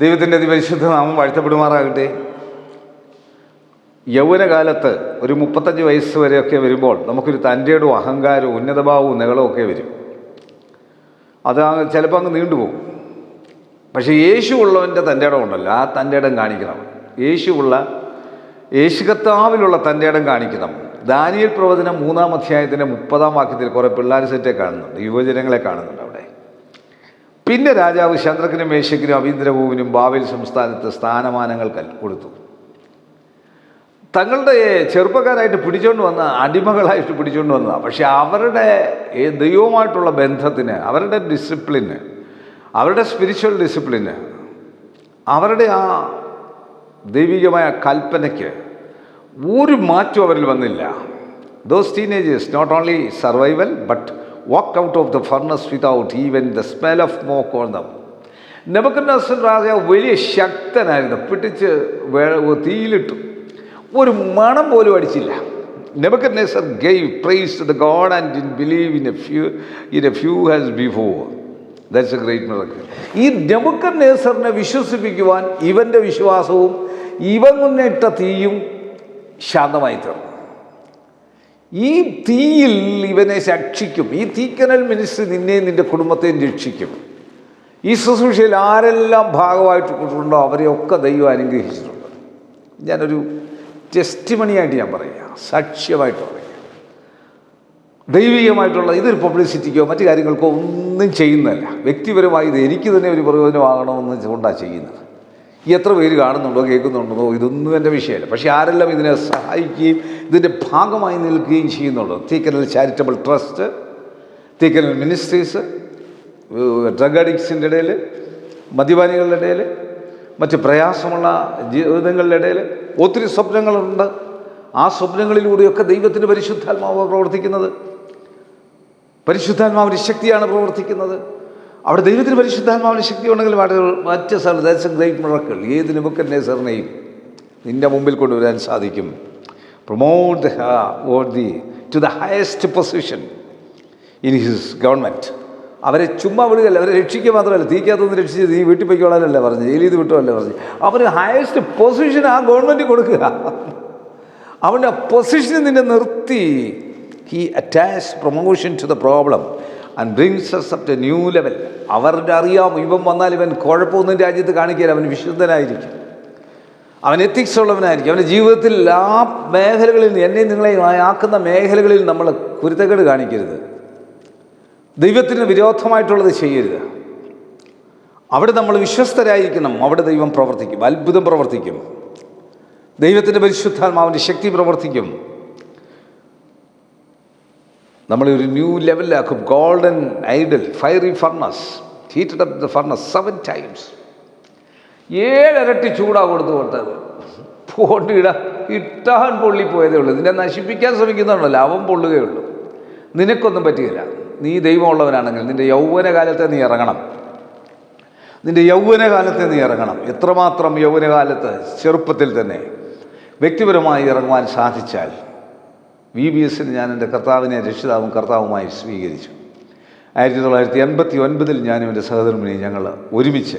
ദൈവത്തിന്റെ അതിപരിശുദ്ധ നാമം വാഴ്ത്തപ്പെടുമാറാകട്ടെ. യൗവനകാലത്ത് ഒരു മുപ്പത്തഞ്ച് വയസ്സ് വരെയൊക്കെ വരുമ്പോൾ നമുക്കൊരു തന്റെയുടെ അഹങ്കാരവും ഉന്നതഭാവവും നികളവും ഒക്കെ വരും. അത് ചിലപ്പോൾ അങ്ങ് നീണ്ടുപോകും. പക്ഷേ യേശു ഉള്ളവന്റെ തന്റെ ഇടം ഉണ്ടല്ലോ ആ തന്റെ ഇടം കാണിക്കണം യേശുവുള്ള യേശു കർത്താവിലുള്ള തന്റെ ഇടം കാണിക്കണം. ദാനിയൽ പ്രവചനം മൂന്നാം അധ്യായത്തിന്റെ മുപ്പതാം വാക്യത്തിൽ കുറേ പിള്ളേർ സെറ്റെ കാണുന്നുണ്ട് യുവജനങ്ങളെ കാണുന്നുണ്ട് അവിടെ. പിന്നെ രാജാവ് ചന്ദ്രക്കിനും മേശക്കിനും അവീന്ദ്രഭൂവിനും ബാബേൽ സംസ്ഥാനത്ത് സ്ഥാനമാനങ്ങൾ കൊടുത്തു. തങ്ങളുടെ ചെറുപ്പക്കാരായിട്ട് പിടിച്ചുകൊണ്ട് വന്ന അടിമകളായിട്ട് പിടിച്ചുകൊണ്ട് വന്നതാണ് പക്ഷെ അവരുടെ ദൈവവുമായിട്ടുള്ള ബന്ധത്തിന് അവരുടെ ഡിസിപ്ലിന് അവരുടെ സ്പിരിച്വൽ ഡിസിപ്ലിന് അവരുടെ ആ ദൈവികമായ കൽപ്പനയ്ക്ക് ഒരു മാറ്റവും അവരിൽ വന്നില്ല. Those teenagers not only survival but walk out of the furnace without even the smell of smoke on them Nebuchadnezzar രാജാവ് വലിയ ശക്തനായിരുന്നു. പിടിച്ച് വേ- തീയിലിട്ടു. ഒരു മണം പോലും അടിച്ചില്ല. Nebuchadnezzar gave praise the God and in believe in a few in a few has before that's a great miracle ഈ നെബക്കന്നേസറിനെ വിശ്വസിപ്പിക്കുവാൻ ഇവന്റെ വിശ്വാസവും ഇവൻ മുന്നിട്ട തീയും ശാന്തമായി തീർന്നു ഈ തീയിൽ ഇവനെ രക്ഷിക്കും ഈ തീക്കനൽ മിനിസ്റ്റർ നിന്നെയും നിന്റെ കുടുംബത്തെയും രക്ഷിക്കും. ഈ ശുശ്രൂഷയിൽ ആരെല്ലാം ഭാഗമായിട്ട് ഭാഗമായിട്ടുണ്ടോ അവരെയൊക്കെ ദൈവം അനുഗ്രഹിച്ചിട്ടുണ്ട്. ഞാനൊരു ടെസ്റ്റിമണിയായിട്ട് ഞാൻ പറയുക സാക്ഷ്യമായിട്ട് പറയുക ദൈവികമായിട്ടുള്ള ഇതൊരു പബ്ലിസിറ്റിക്കോ മറ്റു കാര്യങ്ങൾക്കോ ഒന്നും ചെയ്യുന്നതല്ല. വ്യക്തിപരമായി ഇത് എനിക്ക് തന്നെ ഒരു പ്രയോജനമാകണമെന്ന് കൊണ്ടാണ് ചെയ്യുന്നത്. എത്ര പേര് കാണുന്നുണ്ടോ കേൾക്കുന്നുണ്ടോ ഇതൊന്നും എന്റെ വിഷയമല്ല. പക്ഷേ ആരെല്ലാം ഇതിനെ സഹായിക്കുകയും ഇതിന്റെ ഭാഗമായി നിൽക്കുകയും ചെയ്യുന്നുണ്ടോ? Theekkanal charitable trust Theekkanal ministries drug അഡിക്ട്സിന്റെ ഇടയിൽ മദ്യപാനികളുടെ ഇടയിൽ മറ്റ് പ്രയാസമുള്ള ജീവിതങ്ങളുടെ ഇടയിൽ ഒത്തിരി സ്വപ്നങ്ങളുണ്ട്. ആ സ്വപ്നങ്ങളിലൂടെയൊക്കെ ദൈവത്തിന്റെ പരിശുദ്ധാത്മാവ് പ്രവർത്തിക്കുന്നത്. പരിശുദ്ധാത്മാവിന്റെ ശക്തിയാണ് പ്രവർത്തിക്കുന്നത്. അവിടെ ദൈവത്തിന് പരിശുദ്ധാത്മാവിന് ശക്തി ഉണ്ടെങ്കിൽ മറ്റ് സ്ഥലം ദാറ്റ്സ് എ ഗ്രേറ്റ് ഏത് നിമുക്കന്നേസറിനെയും നിന്റെ മുമ്പിൽ കൊണ്ടുവരാൻ സാധിക്കും. Promote the to the highest position in his government അവരെ ചുമ്മാ വിടുകയല്ല അവരെ രക്ഷിക്കുക മാത്രമല്ല. തീക്കാത്തൊന്ന് രക്ഷിച്ച് നീ വീട്ടിൽ പോയിക്കോളാനല്ല പറഞ്ഞു ജയിലിൽ ഇത് വിട്ടുമല്ല പറഞ്ഞു. അവർ ഹയസ്റ്റ് പൊസിഷൻ ആ ഗവൺമെന്റ് കൊടുക്കുക. അവന്റെ പൊസിഷൻ നിന്നെ നിർത്തി. He attach promotion to the problem and brings us up to new level അവരുടെ അറിയാം ഇവൻ വന്നാൽ ഇവൻ കുഴപ്പമൊന്നും രാജ്യത്ത് കാണിക്കില്ല അവൻ വിശുദ്ധനായിരിക്കും. അവൻ എത്തിക്സ് ഉള്ളവനായിരിക്കും. അവന്റെ ജീവിതത്തിൽ ആ മേഖലകളിൽ എന്നെ നിങ്ങളെ ആക്കുന്ന മേഖലകളിൽ നമ്മൾ കുരുത്തക്കേട് കാണിക്കരുത്. ദൈവത്തിന് വിരോധമായിട്ടുള്ളത് ചെയ്യരുത്. അവിടെ നമ്മൾ വിശ്വസ്തരായിരിക്കണം. അവിടെ ദൈവം പ്രവർത്തിക്കും. അത്ഭുതം പ്രവർത്തിക്കും. ദൈവത്തിന്റെ പരിശുദ്ധാത്മാവിന്റെ ശക്തി പ്രവർത്തിക്കും. നമ്മളെ ഒരു new ലെവലിലാക്കും. Golden idol fiery furnace heated up the furnace seven times ഏഴരട്ടി ചൂടാ കൊടുത്തു കൊടുത്തത്. പോണ്ടിട ഇട്ടാൻ പൊള്ളി പോയതേ ഉള്ളൂ. നിന്നെ നശിപ്പിക്കാൻ ശ്രമിക്കുന്നുണ്ടല്ലോ അവൻ പൊള്ളുകയുള്ളൂ നിനക്കൊന്നും പറ്റുകയില്ല നീ ദൈവമുള്ളവനാണെങ്കിൽ നിന്റെ യൗവനകാലത്തെ നീ ഇറങ്ങണം. നിന്റെ യൗവനകാലത്തെ നീ ഇറങ്ങണം. എത്രമാത്രം യൗവനകാലത്ത് ചെറുപ്പത്തിൽ തന്നെ വ്യക്തിപരമായി ഇറങ്ങുവാൻ സാധിച്ചാൽ വി ബി എസിന് ഞാൻ എന്റെ കർത്താവിനെ രക്ഷിതാവും കർത്താവുമായി സ്വീകരിച്ചു. ആയിരത്തി തൊള്ളായിരത്തി എൺപത്തി ഒൻപതിൽ ഞാനും എന്റെ സഹധർമ്മിനെയും ഞങ്ങൾ ഒരുമിച്ച്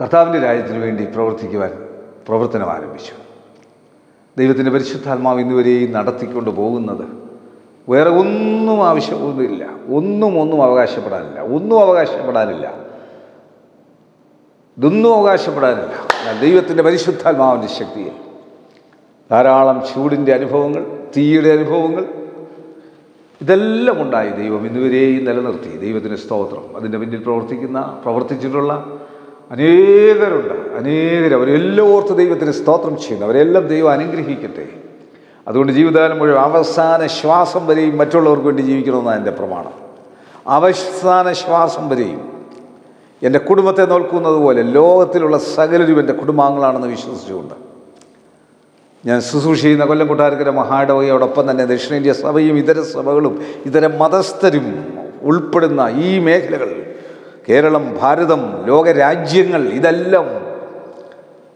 കർത്താവിന്റെ രാജ്യത്തിന് വേണ്ടി പ്രവർത്തിക്കുവാൻ പ്രവർത്തനം ആരംഭിച്ചു. ദൈവത്തിന്റെ പരിശുദ്ധാത്മാവ് ഇന്നുവരെയും നടത്തിക്കൊണ്ട് പോകുന്നത് വേറെ ഒന്നും ആവശ്യമൊന്നുമില്ല ഒന്നും ഒന്നും അവകാശപ്പെടാനില്ല. ഒന്നും അവകാശപ്പെടാനില്ല. ഇതൊന്നും അവകാശപ്പെടാനില്ല. ദൈവത്തിന്റെ പരിശുദ്ധാത്മാവിന്റെ ശക്തിയിൽ ധാരാളം ചൂടിന്റെ അനുഭവങ്ങൾ തീയുടെ അനുഭവങ്ങൾ. ഇതെല്ലാം ഉണ്ടായി ദൈവം ഇന്നുവരെയും നിലനിർത്തി. ദൈവത്തിന് സ്തോത്രം. അതിന്റെ പിന്നിൽ പ്രവർത്തിക്കുന്ന പ്രവർത്തിച്ചിട്ടുള്ള അനേകരുണ്ട്. അനേകർ അവരെല്ലാം ഓർത്ത് ദൈവത്തിന് സ്തോത്രം ചെയ്യുന്നു. അവരെല്ലാം ദൈവം അനുഗ്രഹിക്കട്ടെ. അതുകൊണ്ട് ജീവിതകാലം മുഴുവൻ അവസാന ശ്വാസം വരെയും മറ്റുള്ളവർക്ക് വേണ്ടി ജീവിക്കണമെന്നാണ് എന്റെ പ്രമാണം. അവസാന ശ്വാസം വരെയും എന്റെ കുടുംബത്തെ നോക്കുന്നത് പോലെ ലോകത്തിലുള്ള സകലരും എന്റെ കുടുംബാംഗങ്ങളാണെന്ന് വിശ്വസിച്ചുകൊണ്ട് ഞാൻ ശുശ്രൂഷ ചെയ്യുന്ന കൊല്ലം കൊട്ടാരക്കര മഹാടവയോടൊപ്പം തന്നെ ദക്ഷിണേന്ത്യ സഭയും ഇതര സഭകളും ഇതര മതസ്ഥരും ഉൾപ്പെടുന്ന ഈ മേഖലകൾ കേരളം ഭാരതം ലോകരാജ്യങ്ങൾ ഇതെല്ലാം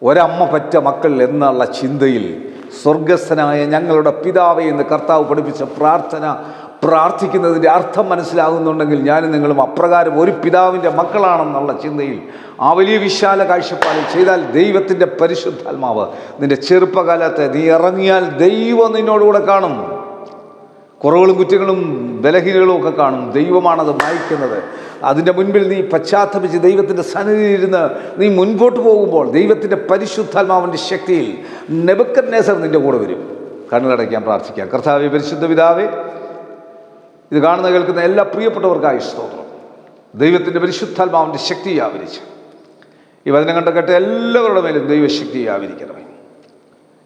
ഒരമ്മ പറ്റ മക്കൾ എന്നുള്ള ചിന്തയിൽ സ്വർഗസ്ഥനായ ഞങ്ങളുടെ പിതാവെ എന്ന് കർത്താവ് പഠിപ്പിച്ച പ്രാർത്ഥന പ്രാർത്ഥിക്കുന്നതിന്റെ അർത്ഥം മനസ്സിലാകുന്നുണ്ടെങ്കിൽ ഞാനും നിങ്ങളും അപ്രകാരം ഒരു പിതാവിന്റെ മക്കളാണെന്നുള്ള ചിന്തയിൽ ആ വലിയ വിശാല കാഴ്ചപ്പാടിൽ ചെയ്താൽ ദൈവത്തിന്റെ പരിശുദ്ധാത്മാവ് നിന്റെ ചെറുപ്പകാലത്ത് നീ ഇറങ്ങിയാൽ ദൈവം നിന്നോടുകൂടെ കാണും. കുറവുകളും കുറ്റങ്ങളും ബലഹീനകളും ഒക്കെ കാണും. ദൈവമാണത് വായിക്കുന്നത് അതിന്റെ മുൻപിൽ നീ പശ്ചാത്തപിച്ച് ദൈവത്തിന്റെ സന്നിധി സന്നിധിയിലിരുന്ന് നീ മുൻപോട്ട് പോകുമ്പോൾ ദൈവത്തിന്റെ പരിശുദ്ധാത്മാവിന്റെ ശക്തിയിൽ നെബുക്കന്നേസർ നിന്റെ കൂടെ വരും. കണ്ണുകടയ്ക്കാൻ പ്രാർത്ഥിക്കാം. കർത്താവെ പരിശുദ്ധ പിതാവേ ഇത് കാണുന്ന കേൾക്കുന്ന എല്ലാ പ്രിയപ്പെട്ടവർക്കായി സ്തോത്രം. ദൈവത്തിന്റെ പരിശുദ്ധാത്മാവിന്റെ ശക്തി ആവരിച്ച്. ഈ വചനം കണ്ട കേട്ട എല്ലാവരുടെ മേലും ദൈവശക്തി വ്യാപരിക്കണമേ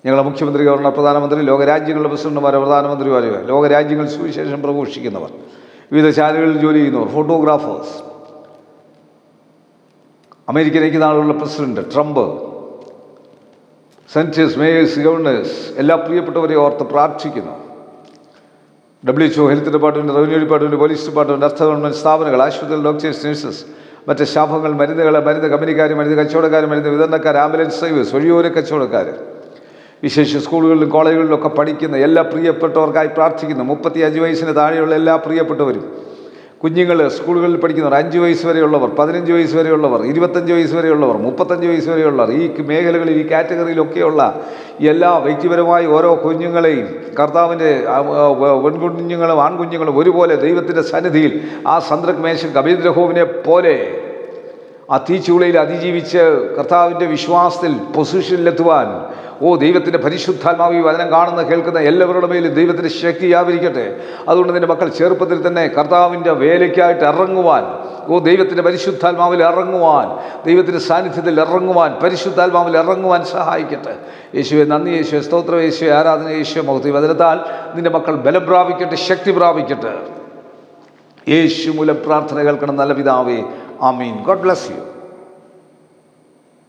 ഞങ്ങളുടെ മുഖ്യമന്ത്രി ഗവർണർ പ്രധാനമന്ത്രി ലോകരാജ്യങ്ങളുടെ പ്രസിഡന്റുമാരോ പ്രധാനമന്ത്രിമാരോ ലോകരാജ്യങ്ങൾ സുവിശേഷം പ്രഘോഷിക്കുന്നവർ വിവിധ ശാലകളിൽ ജോലി ചെയ്യുന്നവർ photographers. American ഐക്യനാടുകളുടെ president Trump. Senators mayors governors എല്ലാ പ്രിയപ്പെട്ടവരെയും ഓർത്ത് പ്രാർത്ഥിക്കുന്നു. W health department revenue department police department അർത്ഥ ഗവൺമെന്റ് സ്ഥാപനങ്ങൾ ആശുപത്രികൾ ഡോക്ടേഴ്സ് നഴ്സസ് മറ്റ് സ്റ്റാഫുകൾ മരുന്നുകൾ മരുന്ന് കമ്പനിക്കാർ മരുന്ന് കച്ചവടക്കാർ മരുന്ന് വിതരണക്കാർ ആംബുലൻസ് സർവീസ് വഴിയോര കച്ചവടക്കാർ വിശേഷ സ്കൂളുകളിലും കോളേജുകളിലും ഒക്കെ പഠിക്കുന്ന എല്ലാ പ്രിയപ്പെട്ടവർക്കായി പ്രാർത്ഥിക്കുന്നു. മുപ്പത്തി അഞ്ച് വയസ്സിന് താഴെയുള്ള എല്ലാ പ്രിയപ്പെട്ടവരും കുഞ്ഞുങ്ങൾ സ്കൂളുകളിൽ പഠിക്കുന്നവർ അഞ്ച് വയസ്സ് വരെയുള്ളവർ പതിനഞ്ച് വയസ്സ് വരെയുള്ളവർ ഇരുപത്തഞ്ച് വയസ്സ് വരെയുള്ളവർ മുപ്പത്തഞ്ച് വയസ്സ് വരെയുള്ളവർ ഈ മേഖലകളിൽ ഈ കാറ്റഗറിയിലൊക്കെയുള്ള എല്ലാ വ്യക്തിപരമായി ഓരോ കുഞ്ഞുങ്ങളെയും കർത്താവിന്റെ പെൺകുഞ്ഞുങ്ങളും ആൺകുഞ്ഞുങ്ങളും ഒരുപോലെ ദൈവത്തിന്റെ സന്നിധിയിൽ ആ സന്ദ്രക് കബീന്ദ്രഹോവിനെ പോലെ ആ അതിജീവിച്ച് കർത്താവിന്റെ വിശ്വാസത്തിൽ പൊസിഷനിലെത്തുവാൻ ഓ ദൈവത്തിന്റെ പരിശുദ്ധാത്മാവ് ഈ വചനം കാണുന്ന കേൾക്കുന്ന എല്ലാവരുടെ മേലും ദൈവത്തിന്റെ ശക്തി വ്യാപരിക്കട്ടെ. അതുകൊണ്ട് നിന്റെ മക്കൾ ചെറുപ്പത്തിൽ തന്നെ കർത്താവിന്റെ വേലയ്ക്കായിട്ട് ഇറങ്ങുവാൻ ഓ ദൈവത്തിന്റെ പരിശുദ്ധാത്മാവിൽ ഇറങ്ങുവാൻ ദൈവത്തിന്റെ സാന്നിധ്യത്തിൽ ഇറങ്ങുവാൻ പരിശുദ്ധാത്മാവിൽ ഇറങ്ങുവാൻ സഹായിക്കട്ടെ. യേശുവെ നന്ദി യേശുവെ സ്തോത്ര യേശുവെ ആരാധന യേശുവെ മുഖത്തി വചനത്താൽ നിന്റെ മക്കൾ ബലം പ്രാപിക്കട്ടെ ശക്തി പ്രാപിക്കട്ടെ. യേശു മൂലം പ്രാർത്ഥന കേൾക്കണം നല്ല പിതാവേ. Amin. God bless you.